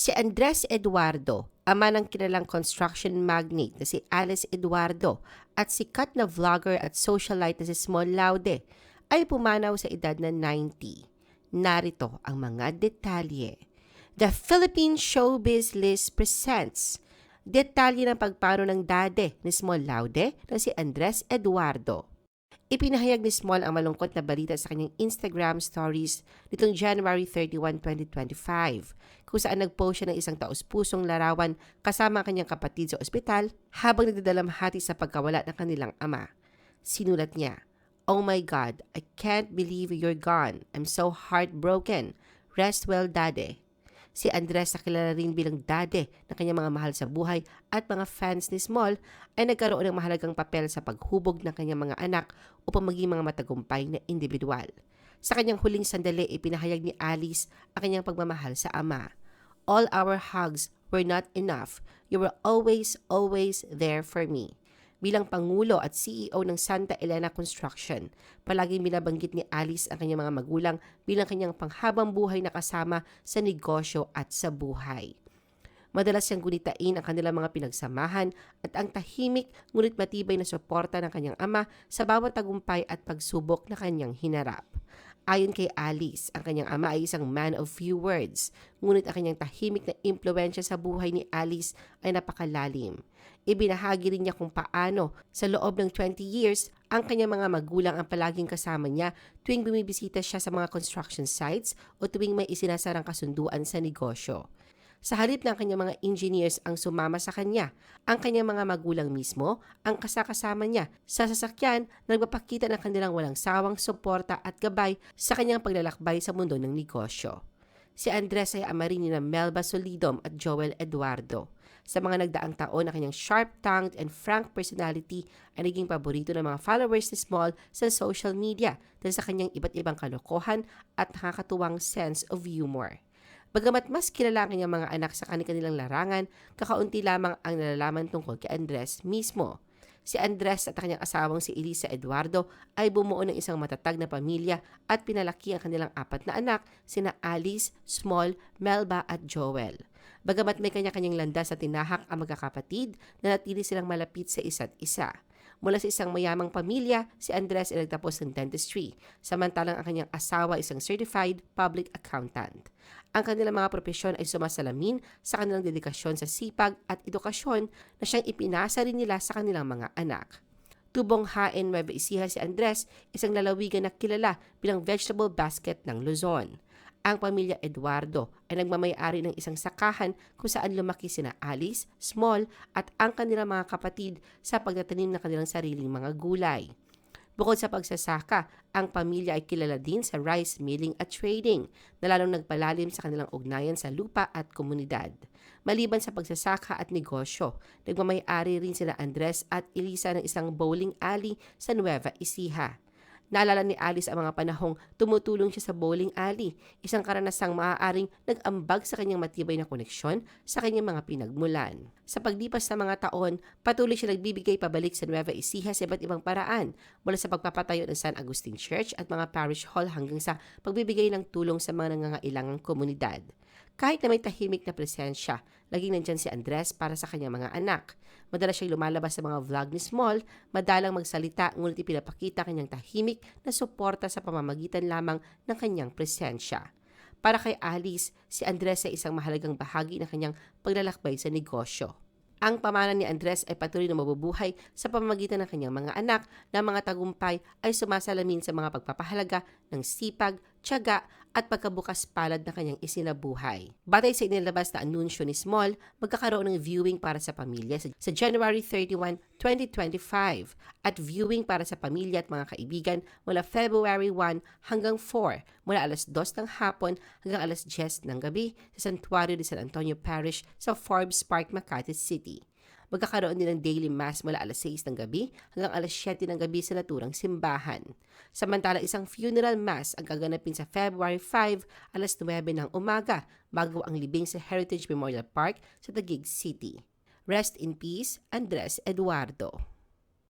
Si Andres Eduardo, ama ng kilalang construction magnate na si Alice Eduardo at sikat na vlogger at socialite na si Small Laude ay pumanaw sa edad na 90. Narito ang mga detalye. The Philippine Showbiz List presents detalye ng pagpano ng dade ni Small Laude na si Andres Eduardo. Ipinahayag ni Small ang malungkot na balita sa kanyang Instagram stories nitong January 31, 2025, kung saan nagpost siya ng isang taus-pusong larawan kasama ang kanyang kapatid sa ospital habang nagdadalamhati sa pagkawala ng kanilang ama. Sinulat niya, Oh my God, I can't believe you're gone. I'm so heartbroken. Rest well, Daddy. Si Andres na kilala rin bilang dade ng kanyang mga mahal sa buhay at mga fans ni Small ay nagkaroon ng mahalagang papel sa paghubog ng kanyang mga anak upang maging mga matagumpay na individual. Sa kanyang huling sandali, ipinahayag ni Alice ang kanyang pagmamahal sa ama. All our hugs were not enough. You were always, always there for me bilang Pangulo at CEO ng Santa Elena Construction. Palaging binabanggit ni Alice ang kanyang mga magulang bilang kanyang panghabang buhay na kasama sa negosyo at sa buhay. Madalas siyang gunitain ang kanilang mga pinagsamahan at ang tahimik ngunit matibay na suporta ng kanyang ama sa bawat tagumpay at pagsubok na kanyang hinarap. Ayon kay Alice, ang kanyang ama ay isang man of few words, ngunit ang kanyang tahimik na impluensya sa buhay ni Alice ay napakalalim. Ibinahagi rin niya kung paano sa loob ng 20 years ang kanyang mga magulang ang palaging kasama niya tuwing bumibisita siya sa mga construction sites o tuwing may isinasarang kasunduan sa negosyo. Sa halip ng kanyang mga engineers ang sumama sa kanya, ang kanyang mga magulang mismo ang kasakasama niya sa sasakyan na nagpapakita ng kanilang walang sawang suporta at gabay sa kanyang paglalakbay sa mundo ng negosyo. Si Andres ay ama rin Melba Solidom at Joel Eduardo. Sa mga nagdaang taon na kanyang sharp-tongued and frank personality ay naging paborito ng mga followers ni Small sa social media dahil sa kanyang iba't ibang kalokohan at nakakatuwang sense of humor. Bagamat mas kilala ang kanyang mga anak sa kanilang larangan, kakaunti lamang ang nalalaman tungkol kay Andres mismo. Si Andres at kanyang asawang si Elisa Eduardo ay bumuo ng isang matatag na pamilya at pinalaki ang kanilang apat na anak, sina Alice, Small, Melba at Joel. Bagamat may kanya-kanyang landas sa tinahak ang magkakapatid, nanatili silang malapit sa isa't isa. Mula sa isang mayamang pamilya, si Andres ay nagtapos ng dentistry, samantalang ang kanyang asawa isang certified public accountant. Ang kanilang mga propesyon ay sumasalamin sa kanilang dedikasyon sa sipag at edukasyon na siyang ipinasa rin nila sa kanilang mga anak. Tubong Haen Nueva Ecija si Andres, isang lalawigan na kilala bilang vegetable basket ng Luzon ang pamilya Eduardo ay nagmamayari ng isang sakahan kung saan lumaki sina Alice, Small at ang kanilang mga kapatid sa pagtatanim ng kanilang sariling mga gulay. Bukod sa pagsasaka, ang pamilya ay kilala din sa rice milling at trading na lalong nagpalalim sa kanilang ugnayan sa lupa at komunidad. Maliban sa pagsasaka at negosyo, nagmamayari rin sila Andres at Elisa ng isang bowling alley sa Nueva Ecija. Naalala ni Alice ang mga panahong tumutulong siya sa bowling alley, isang karanasang maaaring nag-ambag sa kanyang matibay na koneksyon sa kanyang mga pinagmulan. Sa paglipas ng mga taon, patuloy siya nagbibigay pabalik sa Nueva Ecija sa iba't ibang paraan, mula sa pagpapatayo ng San Agustin Church at mga parish hall hanggang sa pagbibigay ng tulong sa mga nangangailangang komunidad. Kahit na may tahimik na presensya, laging nandyan si Andres para sa kanyang mga anak. Madalas siyang lumalabas sa mga vlog ni Small, madalang magsalita ngunit ipinapakita kanyang tahimik na suporta sa pamamagitan lamang ng kanyang presensya. Para kay Alice, si Andres ay isang mahalagang bahagi ng kanyang paglalakbay sa negosyo. Ang pamana ni Andres ay patuloy na mabubuhay sa pamamagitan ng kanyang mga anak na mga tagumpay ay sumasalamin sa mga pagpapahalaga ng sipag, tiyaga at pagkabukas palad na kanyang isinabuhay. Batay sa inilabas na anunsyo ni Small, magkakaroon ng viewing para sa pamilya sa January 31, 2025 at viewing para sa pamilya at mga kaibigan mula February 1 hanggang 4 mula alas 2 ng hapon hanggang alas 10 ng gabi sa Santuario de San Antonio Parish sa Forbes Park, Makati City magkakaroon din ng daily mass mula alas 6 ng gabi hanggang alas 7 ng gabi sa naturang simbahan. Samantala isang funeral mass ang gaganapin sa February 5 alas 9 ng umaga bago ang libing sa Heritage Memorial Park sa Taguig City. Rest in peace, Andres Eduardo.